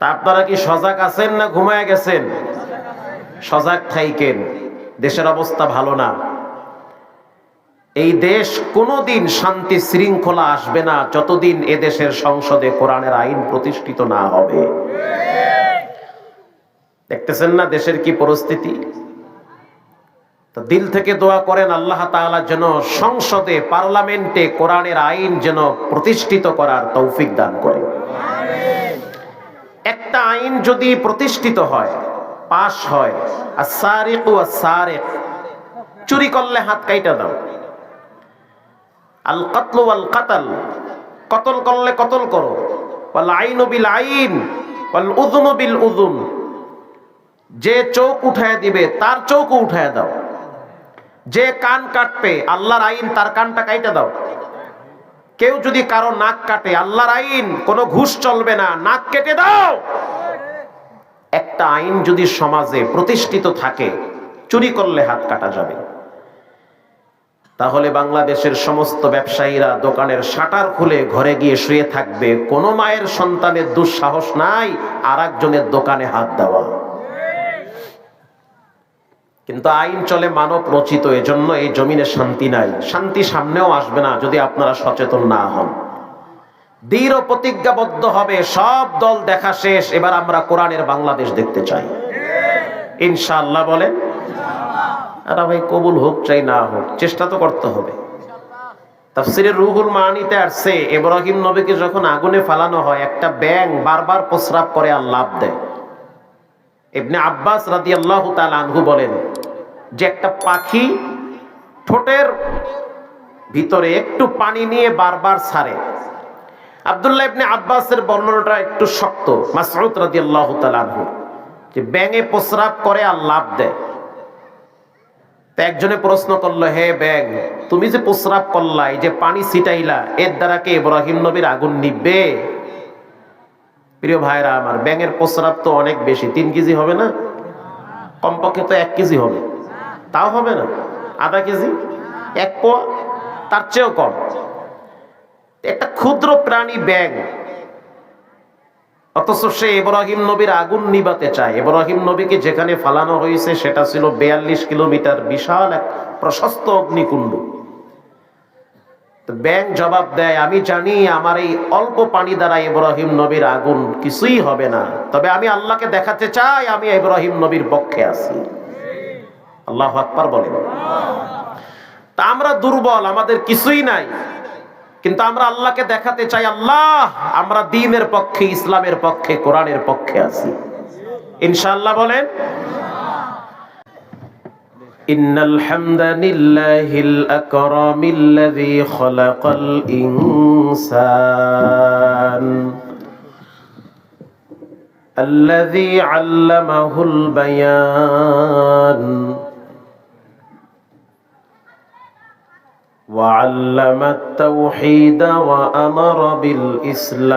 তা আপনারা কি সজাগ আছেন না ঘুমায় গেছেন? সজাগ থাইকেন। দেশের অবস্থা ভালো না। এই দেশ কোনোদিন শান্তি শৃঙ্খলা আসবে না যতদিন এ দেশের সংসদে কোরআনের আইন প্রতিষ্ঠিত না হবে। দেখতেছেন না দেশের কি পরিস্থিতি? দিল থেকে দোয়া করেন, আল্লাহ তাআলা যেন সংসদে, পার্লামেন্টে কোরআনের আইন যেন প্রতিষ্ঠিত করার তৌফিক দান করে একটা আইন যদি প্রতিষ্ঠিত হয়, পাশ হয় আর সারিক ও সারেক চুরি করলে হাত কাইটা দাও। আল কতল আল কাতাল কতল করলে কতল করো। ওয়াল আইন বিল আইন ওয়াল উযুন বিল উযুন যে চোখ উঠায় দিবে, তার চোখও উঠায় দাও। যে কান কাটবে, আল্লাহর আইন তার কানটা কাইটা দাও। কেউ যদি কারও নাক কাটে, আল্লাহর আইন, কোনো ঘুষ চলবে না, নাক কেটে দাও। একটা আইন যদি সমাজে প্রতিষ্ঠিত থাকে, চুরি করলে হাত কাটা যাবে। তাহলে বাংলাদেশের সমস্ত ব্যবসায়ীরা দোকানের শাটার খুলে ঘরে গিয়ে শুয়ে থাকবে। কোনো মায়ের সন্তানের দুঃসাহস নাই আর একজনের দোকানে হাত দেওয়া। কিন্তু আইন চলে মানব রচিত, এজন্য এই জমিনে শান্তি নাই। শান্তি সামনেও আসবে না যদি আপনারা সচেতন না হন। দৃঢ় প্রতিজ্ঞাবদ্ধ হবে, সব দল দেখা শেষ। এবার আমরা কোরআনের বাংলাদেশ দেখতে চাই। ইনশাআল্লাহ বলেন, আর ভাই, কবুল হোক চাই, না হোক, চেষ্টা তো করতে হবে। রুহুল মানিতে আসছে ইব্রাহিম নবীকে যখন আগুনে ফালানো হয়, একটা ব্যাং বারবার প্রস্রাব করে আর লাভ দেয়। ইবনে আব্বাস রাদি আল্লাহ আনহু বলেন, যে একটা পাখি ঠোঁটের ভিতরে একটু পানি নিয়ে বারবার ছাড়ে। আব্দুল্লাহ ইবনে আব্বাসের বর্ণনাটা একটু শক্ত তাআলা আনহু, যে ব্যাঙে প্রস্রাব করে আর লাভ দেয়। তো একজনে প্রশ্ন করল, হে ব্যাং তুমি যে প্রস্রাব করলা, এই যে পানি ছিটাইলা, এর দ্বারা কি ইব্রাহিম নবীর আগুন নিববে প্রিয় ভাইরা আমার, ব্যাঙের প্রস্রাব তো অনেক বেশি। তিন কেজি হবে না? কমপক্ষে তো এক কেজি হবে। তাও হবে না? আধা কেজি? এক পোয়া? তার চেয়েও কম। একটা ক্ষুদ্র প্রাণী ব্যাং অথচ সে ইব্রাহিম নবীর আগুন নিবাতে চায়। ইব্রাহিম নবীকে যেখানে ফালানো হয়েছে, সেটা ছিল বিয়াল্লিশ কিলোমিটার বিশাল এক প্রশস্ত অগ্নিকুণ্ড। ব্যাং জবাব দেয়, আমি জানি আমার এই অল্প পানি দ্বারা ইব্রাহিম নবীর আগুন কিছুই হবে না। তবে আমি আল্লাহকে দেখাতে চাই, আমি ইব্রাহিম নবীর পক্ষে আছি। আল্লাহ আকবার বলেন। তা আমরা দুর্বল, আমাদের কিছুই নাই। কিন্তু আমরা আল্লাহকে দেখাতে চাই, আল্লাহ, আমরা দিনের পক্ষে, ইসলামের পক্ষে, কোরআনের পক্ষে আছি। ইনশাআল্লাহ বলেন إن الحمد لله الأكرم الذي خلق الإنسان الذي علمه البيان وعلم التوحيد وأمر بالإسلام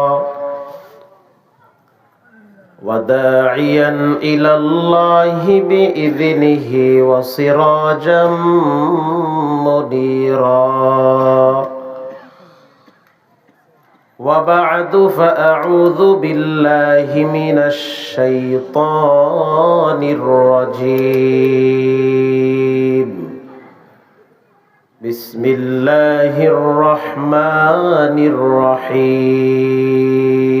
وداعيا إلى الله بإذنه وسراجا منيرا. وبعد فأعوذ بالله من الشيطان الرجيم. بسم الله الرحمن الرحيم.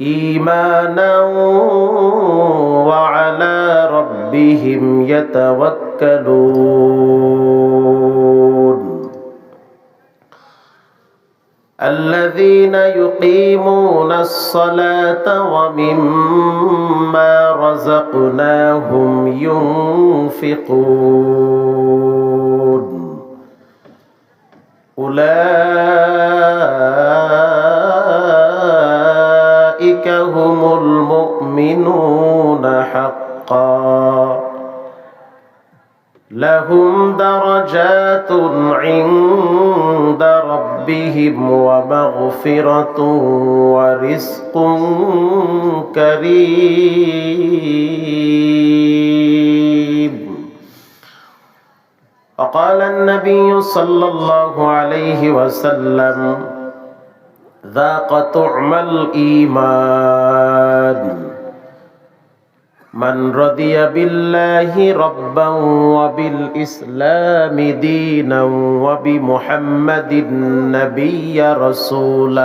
إيمانا وعلى ربهم يتوكلون. الذين يقيمون الصلاة ومما رزقناهم ينفقون. أولئك هم المؤمنون حقا. لهم درجات عند ربهم ومغفرة ورزق كريم. وقال النبي صلى الله عليه وسلم ذاق طعم الإيمان. من رضي بالله ربا وبالإسلام دينا وبمحمد نبي رسولا.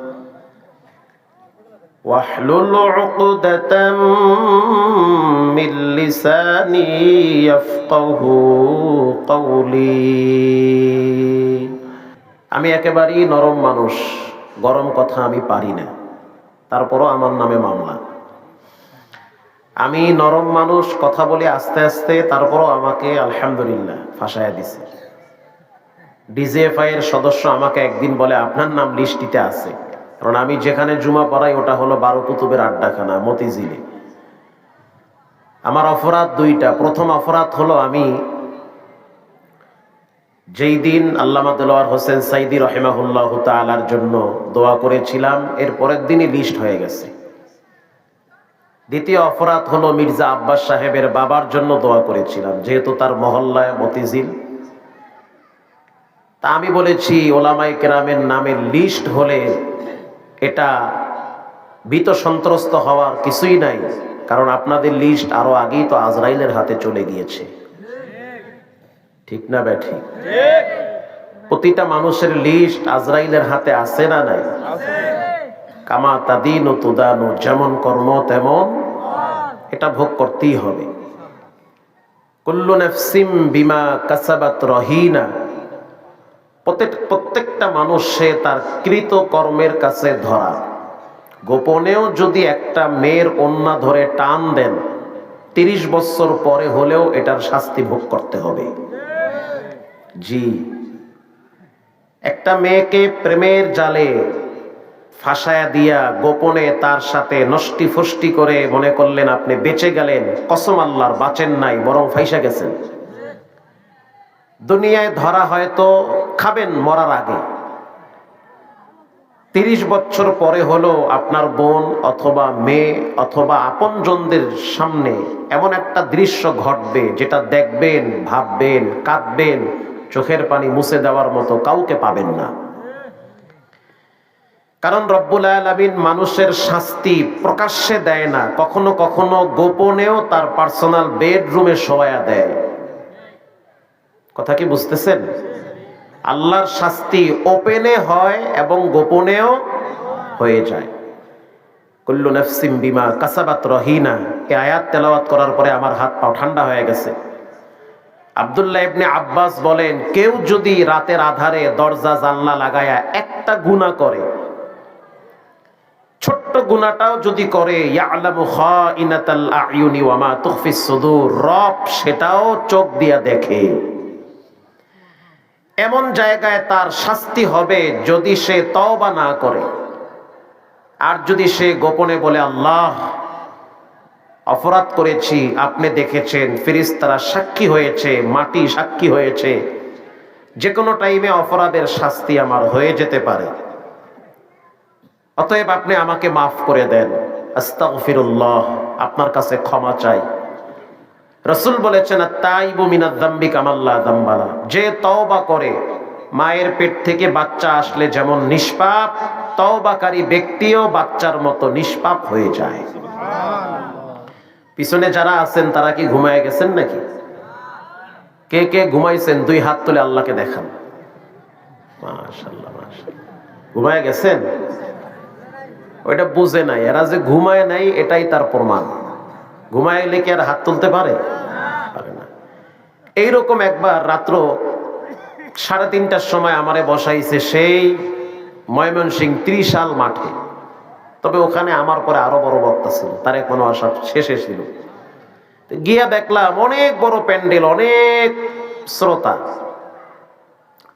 واحلل عقدة من لساني يفقه قولي আমি একেবারেই নরম মানুষ গরম কথা আমি পারি না তারপরও আমার নামে মামলা আমি নরম মানুষ কথা বলে আস্তে আস্তে তারপরও আমাকে আলহামদুলিল্লাহ ফাঁসাইয়া দিছে ডিজিএফআই এর সদস্য আমাকে একদিন বলে আপনার নাম লিস্টিতে আছে কারণ আমি যেখানে জুমা পড়াই, ওটা হলো বারো কুতুবের আড্ডাখানা, মতিঝিলে। আমার অপরাধ দুইটা। প্রথম অপরাধ হলো আমি যেই দিন আল্লামা দেলোয়ার হোসেন সাইদি রহেমাহুল্লাহ তালার জন্য দোয়া করেছিলাম, এর পরের দিনই লিস্ট হয়ে গেছে। দ্বিতীয় অপরাধ হলো মির্জা আব্বাস সাহেবের বাবার জন্য দোয়া করেছিলাম, যেহেতু তার মহল্লায় মতিঝিল। তা আমি বলেছি ওলামাই কেরামের নামের লিস্ট হলে এটা ভীত সন্ত্রস্ত হওয়ার কিছুই নাই, কারণ আপনাদের লিস্ট আরও আগেই তো আজরাইলের হাতে চলে গিয়েছে। ঠিক না ব্যাঠি? প্রতিটা মানুষের লিস্ট আজরাইলের হাতে আছে না নাই? কামা তাদিন ও তুদানো, যেমন কর্ম তেমন এটা ভোগ করতেই হবে। কুল্লু নাফসিম বিমা কাসাবাত রহিনা প্রত্যেক প্রত্যেকটা মানুষ সে তার কৃত কর্মের কাছে ধরা। গোপনেও যদি একটা মেয়ের অন্যা ধরে টান দেন, তিরিশ বছর পরে হলেও এটার শাস্তি ভোগ করতে হবে। জি। একটা মেয়েকে প্রেমের জালে ফাঁসায়া দিয়া গোপনে তার সাথে নষ্টি ফষ্টি করে মনে করলেন, আপনি বেঁচে গেলেন, কসম আল্লাহর বাঁচেন নাই, বরং ফাইসা গেছেন। দুনিয়ায় ধরা হয়তো খাবেন মরার আগে। তিরিশ বছর পরে হলো আপনার বোন অথবা মেয়ে অথবা আপনজনদের সামনে এমন একটা দৃশ্য ঘটবে যেটা দেখবেন, ভাববেন, কাঁদবেন, চোখের পানি মুছে দেওয়ার মতো কাউকে পাবেন না। কারণ রব্বুল আলমিন মানুষের শাস্তি প্রকাশ্যে দেয় না, কখনো কখনো গোপনেও তার পার্সোনাল বেডরুমে শোয়া দেয়। কথা কি বুঝতেছেন? আল্লাহর শাস্তি ওপেনে হয় এবং গোপনেও হয়ে যায়। কুল্লু নফসিম বিমা কাসাবাত রহিনা। এই আয়াত তেলাওয়াত করার পরে আমার হাত পাও ঠান্ডা হয়ে গেছে। আবদুল্লাহ ইবনে আব্বাস বলেন, কেউ যদি রাতের আধারে দরজা, জানলা লাগায়া একটা গুণা করে, ছোট্ট গুণাটাও যদি করে রব সেটাও চোখ দিয়া দেখে। এমন জায়গায় তার শাস্তি হবে যদি সে তওবা না করে। আর যদি সে গোপনে বলে, আল্লাহ, অপরাধ করেছি, আপনি দেখেছেন ফিরিস্তারা সাক্ষী হয়েছে, মাটি সাক্ষী হয়েছে। যে কোনো টাইমে অপরাধের শাস্তি আমার হয়ে যেতে পারে। অতএব আপনি আমাকে মাফ করে দেন। আস্তাগফিরুল্লাহ, আপনার কাছে ক্ষমা চাই। রসুল বলেছেন কামাল্লা যে তওবা করে মায়ের পেট থেকে বাচ্চা আসলে যেমন নিষ্পাপ তওবাকারী ব্যক্তিও বাচ্চার মতো নিষ্পাপ হয়ে যায়। পিছনে যারা আছেন তারা কি ঘুমায় গেছেন নাকি? কে কে ঘুমাইছেন দুই হাত তুলে আল্লাহকে দেখান। ঘুমায় গেছেন? ওইটা বুঝে নাই এরা যে ঘুমায় নাই এটাই তার প্রমাণ। ঘুমায় এলে কি আর হাত তুলতে পারে? না। এইরকম একবার রাত্র সাড়ে তিনটার সময় আমারে বসাইছে সেই ময়মনসিং ত্রিশাল মাঠে। তবে ওখানে আমার পরে আরও বড় বক্তা ছিল, তার কোনো আশা শেষে ছিল। গিয়া দেখলাম অনেক বড় প্যান্ডেল, অনেক শ্রোতা,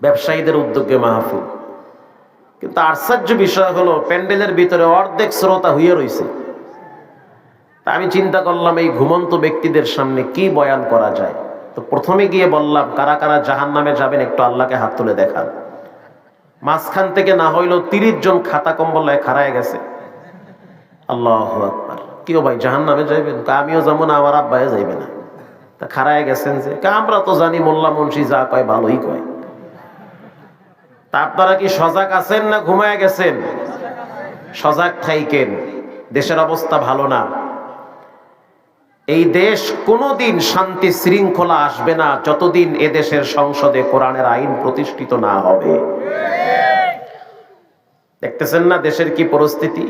ব্যবসায়ীদের উদ্যোগে মাহফিল। কিন্তু আশ্চর্য বিষয় হলো, প্যান্ডেলের ভিতরে অর্ধেক শ্রোতা হইয়া রইছে। তা আমি চিন্তা করলাম, এই ঘুমন্ত ব্যক্তিদের সামনে কি বয়ান করা যায়? তো প্রথমে গিয়ে বললাম, কারা কারা জাহান নামে যাবেন, একটু আল্লাহকে হাত তুলে দেখান। মাঝখান থেকে না হইলেও তিরিশ জন খাতা কম্বল খাড়ায় গেছে। আল্লাহ আকবার। কেউ ভাই জাহান নামে যাইবেন আমিও যাব না, আমার আব্বাই যাইবে না। তা খাড়ায় গেছেন যে আমরা তো জানি মোল্লা মুন্সি যা কয়, ভালোই কয়। তা আপনারা কি সজাগ আছেন না ঘুমায় গেছেন? সজাগ থাইকেন। দেশের অবস্থা ভালো না। এই দেশ কোনোদিন শান্তি শৃঙ্খলা আসবে না যতদিন এদেশের সংসদে কোরআনের আইন প্রতিষ্ঠিত না হবে। দেখতেছেন না দেশের কি পরিস্থিতি?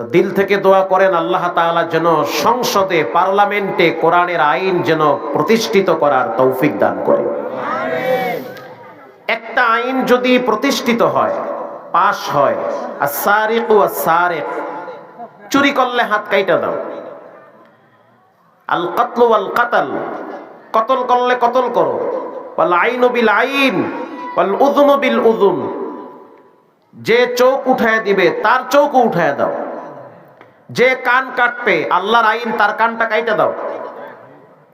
দিল থেকে দোয়া করেন, আল্লাহ তাআলা যেন সংসদে, পার্লামেন্টে কোরআনের আইন যেন প্রতিষ্ঠিত করার তৌফিক দান করে। একটা আইন যদি প্রতিষ্ঠিত হয়, পাশ হয় আর সারিক ও সারেক চুরি করলে হাত কাইটা দাও। আল কাতল আল কাতাল কতল করলে কতল করো? ওয়াল আইন বিল আইন ওয়াল উযুন বিল উযুন যে চোখ উঠায় দিবে, তার চোখও উঠায় দাও। যে কান কাটবে, আল্লাহর আইন তার কানটা কাইটা দাও।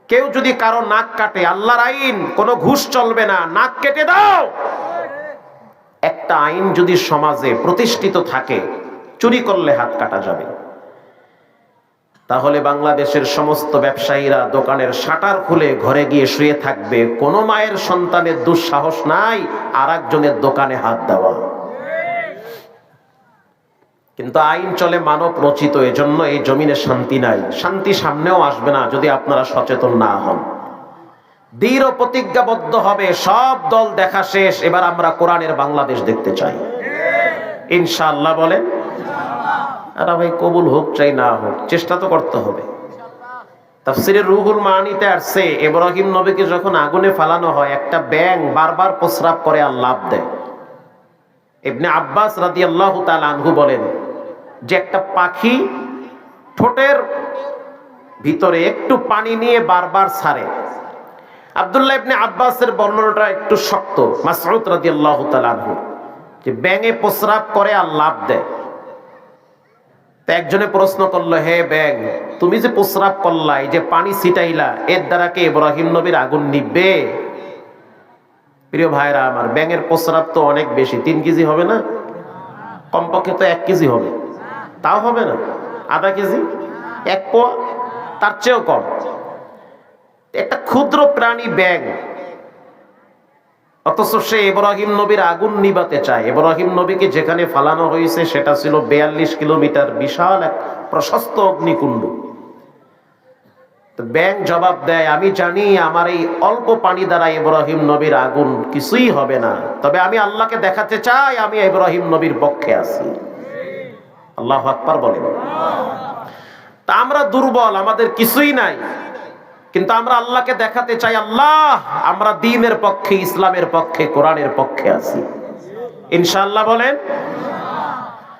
কেউ যদি কারও নাক কাটে, আল্লাহর আইন, কোনো ঘুষ চলবে না, নাক কেটে দাও। একটা আইন যদি সমাজে প্রতিষ্ঠিত থাকে, চুরি করলে হাত কাটা যাবে। তাহলে বাংলাদেশের সমস্ত ব্যবসায়ীরা দোকানের শাটার খুলে ঘরে গিয়ে শুয়ে থাকবে। কোনো মায়ের সন্তানের দুঃসাহস নাই আর একজনের দোকানে হাত দেওয়া। কিন্তু আইন চলে, মানব রচিত, এজন্য এই জমিনে শান্তি নাই। শান্তি সামনেও আসবে না যদি আপনারা সচেতন না হন। দৃঢ় প্রতিজ্ঞাবদ্ধ হবে, সব দল দেখা শেষ। এবার আমরা কোরআনের বাংলাদেশ দেখতে চাই। ইনশাআল্লাহ বলেন আরে ভাই কবুল হোক, চাই না হোক, চেষ্টা তো করতে হবে। ঠোঁটের ভিতরে একটু পানি নিয়ে বারবার ছাড়ে। আব্দুল্লাহ ইবনে আব্বাসের বর্ণনাটা একটু শক্ত, মাসউদ রাদিয়াল্লাহু তাআলা আনহু, যে ব্যাঙে প্রস্রাব করে আর লাভ দেয়। একজনে প্রশ্ন করল, হে ব্যাং, তুমি যে প্রস্রাব করলা যে পানি ছিটাইলা, এর দ্বারা কে ইব্রাহিম নবীর আগুন নিবে প্রিয় ভাইরা আমার, ব্যাঙের প্রস্রাব তো অনেক বেশি, তিন কেজি হবে না? কমপক্ষে তো এক কেজি হবে। তাও হবে না? আধা কেজি? এক পোয়া? তার চেয়েও কম। একটা ক্ষুদ্র প্রাণী ব্যাং অথচ সে ইব্রাহিম নবীর আগুন নিবাতে চায়। ইব্রাহিম নবীকে যেখানে ফালানো হয়েছে, সেটা ছিল বিয়াল্লিশ কিলোমিটার বিশাল এক প্রশস্ত অগ্নিকুণ্ড। ব্যাংক জবাব দেয়, আমি জানি আমার এই অল্প পানি দ্বারা ইব্রাহিম নবীর আগুন কিছুই হবে না। তবে আমি আল্লাহকে দেখাতে চাই, আমি ইব্রাহিম নবীর পক্ষে আছি। আল্লাহ আকবার বলেন। তা আমরা দুর্বল, আমাদের কিছুই নাই। কিন্তু আমরা আল্লাহকে দেখাতে চাই, আল্লাহ, আমরা দিনের পক্ষে, ইসলামের পক্ষে, কোরআনের পক্ষে আছি। ইনশাআল্লাহ বলেন